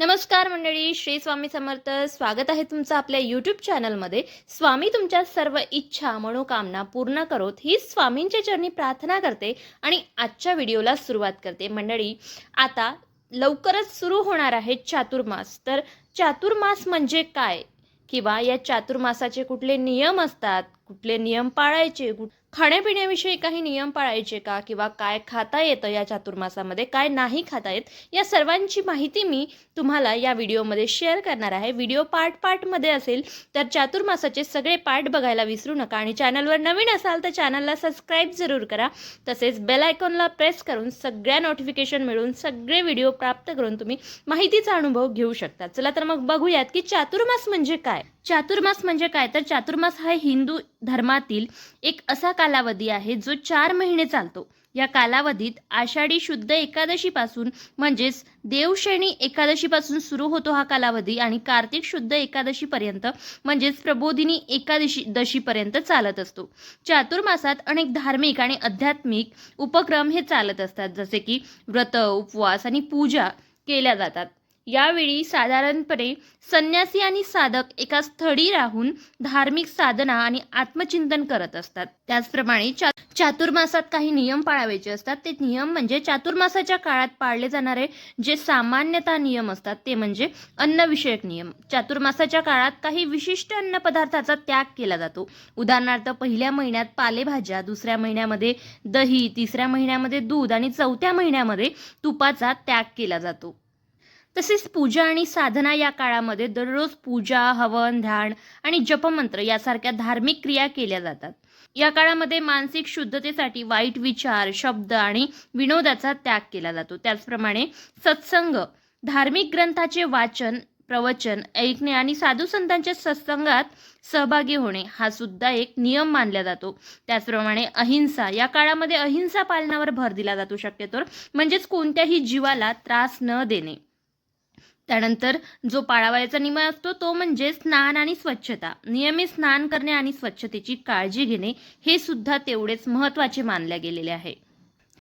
नमस्कार मंडळी श्री स्वामी समर्थ. स्वागत आहे तुमचं आपल्या यूट्यूब चॅनलमध्ये स्वामी तुमच्या सर्व इच्छा मनोकामना पूर्ण करोत ही स्वामींच्या चरणी प्रार्थना करते आणि आजच्या व्हिडिओला सुरुवात करते. मंडळी आता लवकरच सुरू होणार आहे चातुर्मास. तर चातुर्मास म्हणजे काय? किंवा या चातुर्मासाचे कुठले नियम असतात? कुठले नियम पाळायचे? कुठ खाण्यापिण्याविषयी काही नियम पाळायचे का? किंवा काय खाता येतं या चातुर्मासामध्ये? काय नाही खाता येत? या सर्वांची माहिती मी तुम्हाला या व्हिडिओमध्ये शेअर करणार आहे. व्हिडिओ पार्ट पार्टमध्ये असेल तर चातुर्मासाचे सगळे पार्ट बघायला विसरू नका. आणि चॅनलवर नवीन असाल तर चॅनलला सबस्क्राईब जरूर करा. तसेच बेल आयकॉनला प्रेस करून सगळ्या नोटिफिकेशन मिळून सगळे व्हिडिओ प्राप्त करून तुम्ही माहितीचा अनुभव घेऊ शकता. चला तर मग बघूयात की चातुर्मास म्हणजे काय? चातुर्मास म्हणजे काय? तर चातुर्मास हा हिंदू धर्मातील एक असा कालावधी आहे जो चार महिने चालतो. या कालावधीत आषाढी शुद्ध एकादशीपासून म्हणजेच देवश्रेणी एकादशीपासून सुरू होतो हा कालावधी आणि कार्तिक शुद्ध एकादशीपर्यंत म्हणजेच प्रबोधिनी एकादशी दशीपर्यंत चालत असतो. चातुर्मासात अनेक धार्मिक आणि आध्यात्मिक उपक्रम हे चालत असतात जसे की व्रत उपवास आणि पूजा केल्या जातात. यावेळी साधारणपणे संन्यासी आणि साधक एका स्थळी राहून धार्मिक साधना आणि आत्मचिंतन करत असतात. त्याचप्रमाणे चा चातुर्मासात काही नियम पाळावायचे असतात. ते नियम म्हणजे चातुर्मासाच्या काळात पाळले जाणारे जे सामान्यतः नियम असतात ते म्हणजे अन्नविषयक नियम. चातुर्मासाच्या काळात काही विशिष्ट अन्नपदार्थाचा त्याग केला जातो. उदाहरणार्थ पहिल्या महिन्यात पालेभाज्या दुसऱ्या महिन्यामध्ये दही तिसऱ्या महिन्यामध्ये दूध आणि चौथ्या महिन्यामध्ये तुपाचा त्याग केला जातो. तसेच पूजा आणि साधना या काळामध्ये दररोज पूजा हवन ध्यान आणि जपमंत्र यासारख्या धार्मिक क्रिया केल्या जातात. या काळामध्ये मानसिक शुद्धतेसाठी वाईट विचार शब्द आणि विनोदाचा त्याग केला जातो. त्याचप्रमाणे सत्संग धार्मिक ग्रंथाचे वाचन प्रवचन ऐकणे आणि साधू संतांच्या सत्संगात सहभागी होणे हा सुद्धा एक नियम मानला जातो. त्याचप्रमाणे अहिंसा या काळामध्ये अहिंसा पालनावर भर दिला जातो शक्यतो म्हणजेच कोणत्याही जीवाला त्रास न देणे. त्यानंतर जो पाळावयाचा नियम असतो तो म्हणजे स्नान आणि स्वच्छता. नियमित स्नान करणे आणि स्वच्छतेची काळजी घेणे हे सुद्धा तेवढेच महत्त्वाचे मानले गेलेले आहे.